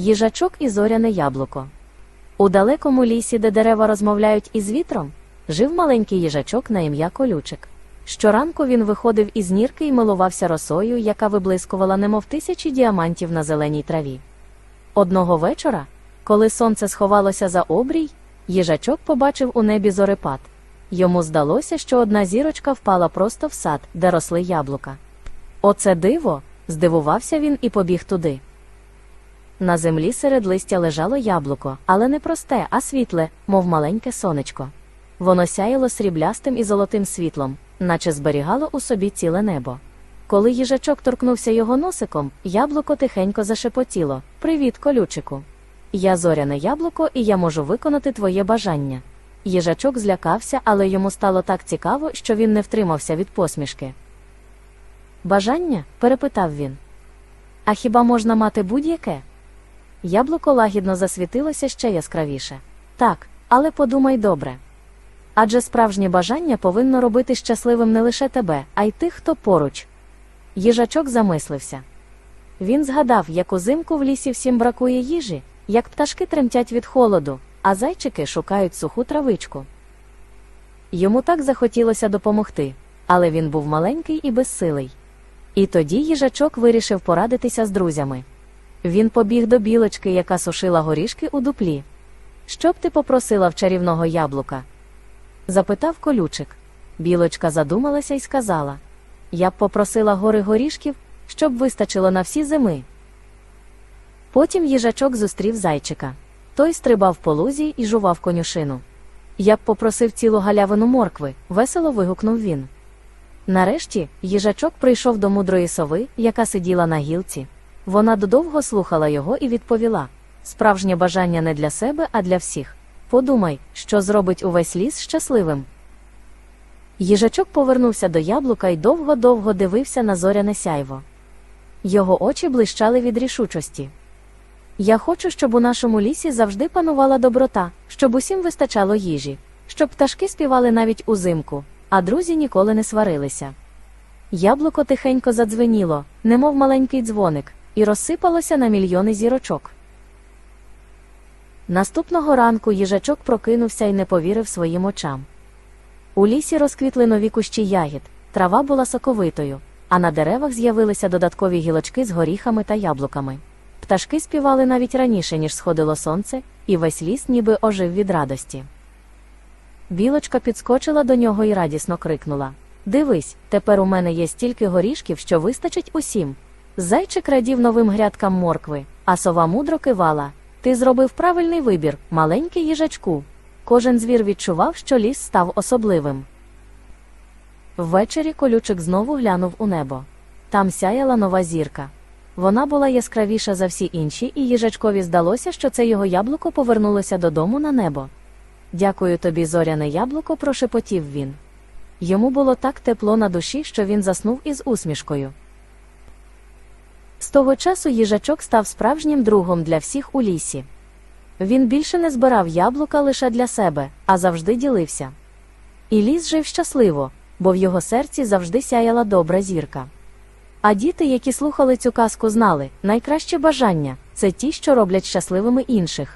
Їжачок і зоряне яблуко. У далекому лісі, де дерева розмовляють із вітром, жив маленький їжачок на ім'я Колючик. Щоранку він виходив із нірки і милувався росою, яка виблискувала немов тисячі діамантів на зеленій траві. Одного вечора, коли сонце сховалося за обрій, їжачок побачив у небі зорепад. Йому здалося, що одна зірочка впала просто в сад, де росли яблука. Оце диво! здивувався він і побіг туди. На землі серед листя лежало яблуко, але не просте, а світле, мов маленьке сонечко. Воно сяяло сріблястим і золотим світлом, наче зберігало у собі ціле небо. Коли їжачок торкнувся його носиком, яблуко тихенько зашепотіло Привіт, колючику. Я зоряне яблуко, і я можу виконати твоє бажання. Їжачок злякався, але йому стало так цікаво, що він не втримався від посмішки. Бажання? перепитав він. А хіба можна мати будь-яке? Яблуко лагідно засвітилося ще яскравіше. Так, але подумай добре. Адже справжнє бажання повинно робити щасливим не лише тебе, а й тих, хто поруч. Їжачок замислився. Він згадав, як узимку в лісі всім бракує їжі, як пташки тремтять від холоду, а зайчики шукають суху травичку. Йому так захотілося допомогти, але він був маленький і безсилий. І тоді їжачок вирішив порадитися з друзями. Він побіг до білочки, яка сушила горішки у дуплі. Що б ти попросила в чарівного яблука? запитав колючик. Білочка задумалася і сказала: Я б попросила гори горішків, щоб вистачило на всі зими. Потім їжачок зустрів зайчика. Той стрибав по лузі і жував конюшину. Я б попросив цілу галявину моркви, весело вигукнув він. Нарешті їжачок прийшов до мудрої сови, яка сиділа на гілці. Вона додовго слухала його і відповіла: Справжнє бажання не для себе, а для всіх. Подумай, що зробить увесь ліс щасливим. Їжачок повернувся до яблука і довго-довго дивився на зоряне сяйво. Його очі блищали від рішучості. Я хочу, щоб у нашому лісі завжди панувала доброта, щоб усім вистачало їжі, щоб пташки співали навіть узимку, а друзі ніколи не сварилися. Яблуко тихенько задзвеніло, немов маленький дзвоник, і розсипалося на мільйони зірочок. Наступного ранку їжачок прокинувся і не повірив своїм очам. У лісі розквітли нові кущі ягід, трава була соковитою, а на деревах з'явилися додаткові гілочки з горіхами та яблуками. Пташки співали навіть раніше, ніж сходило сонце, і весь ліс ніби ожив від радості. Білочка підскочила до нього і радісно крикнула Дивись, тепер у мене є стільки горішків, що вистачить усім. Зайчик радів новим грядкам моркви, а сова мудро кивала. Ти зробив правильний вибір, маленький їжачку. Кожен звір відчував, що ліс став особливим. Ввечері колючик знову глянув у небо. Там сяяла нова зірка. Вона була яскравіша за всі інші, і їжачкові здалося, що це його яблуко повернулося додому на небо. Дякую тобі, зоряне яблуко, прошепотів він. Йому було так тепло на душі, що він заснув із усмішкою. З того часу їжачок став справжнім другом для всіх у лісі. Він більше не збирав яблука лише для себе, а завжди ділився. І ліс жив щасливо, бо в його серці завжди сяяла добра зірка. А діти, які слухали цю казку, знали найкраще бажання це ті, що роблять щасливими інших.